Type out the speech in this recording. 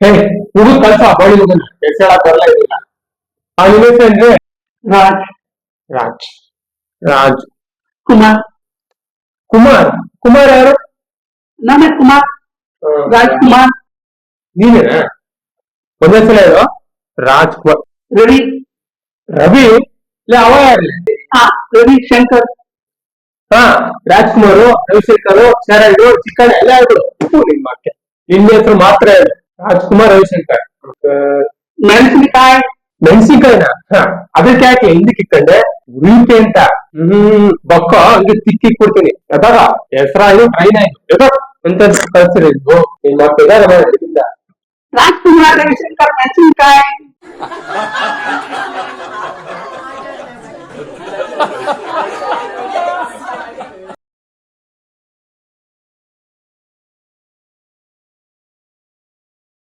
ಹೇ ಹುಡುಗ ಕಳ್ಸ ಮಗನ ಹೆಸರು ಬರಲ್ಲ ಇಲ್ಲ ಆ ನಿಮ್ಮ ಅಂದ್ರೆ ರಾಜ್. ರಾಜ್. ರಾಜ್. ಕುಮಾರ್. ಕುಮಾರ್? ಕುಮಾರ್ ಯಾರು? ನಾನೇ ಕುಮಾರ್. ರಾಜ್ಕುಮಾರ್ ನೀನೇನಾ ಒಂದೇ ಸಲ ಹೇಳು. ರಾಜ್ ಕುಮಾರ್. ರವಿ. ರವಿ? ಇಲ್ಲ ಅವ ಯಾರಲ್ಲ ಹಾ ರವಿ ಶಂಕರ್. ಹಾ ರಾಜ್ಕುಮಾರ್ ರವಿಶಂಕರ್ ಶರಣ್ ಚಿಕ್ಕಣ್ಣ ಎಲ್ಲ ಹೇಳ್ಬಿಡು. ನಿನ್ ಮಾತೆ. ನಿನ್ನ ಹೆಸರು ಮಾತ್ರ ಹೇಳು. ರಾಜ್ಕುಮಾರ್ ರವಿಶಂಕರ್. ಮೆಣಸಿನಕಾಯಿ. ಮೆಣಸಿನಕಾಯಿನ? ಅದಕ್ಕೆ ಯಾಕೆ ಹಿಂದಕ್ಕೆ ಇಕ್ಕಂಡೆ ಉರಿಯುತ್ತೆ ಅಂತ. ಹ್ಮ್, ಬಕ್ಕ ಹಂಗೆ ತಿಕ್ಕಿ ಕೊಡ್ತೀನಿ. ಎದಾಗ? ಹೆಸರಾಯ್ತು ಟ್ರೈನ್ ಆಯ್ತು ಎದ? ಅಂತ ಕಳ್ಸಿರಿ ನಿಮ್ಮ ಮನೆ ಇಲ್ಲಿಂದ. ರಾಜ್ಕುಮಾರ್ ರವಿಶಂಕರ್ ಮೆಣಸಿನಕಾಯಿ.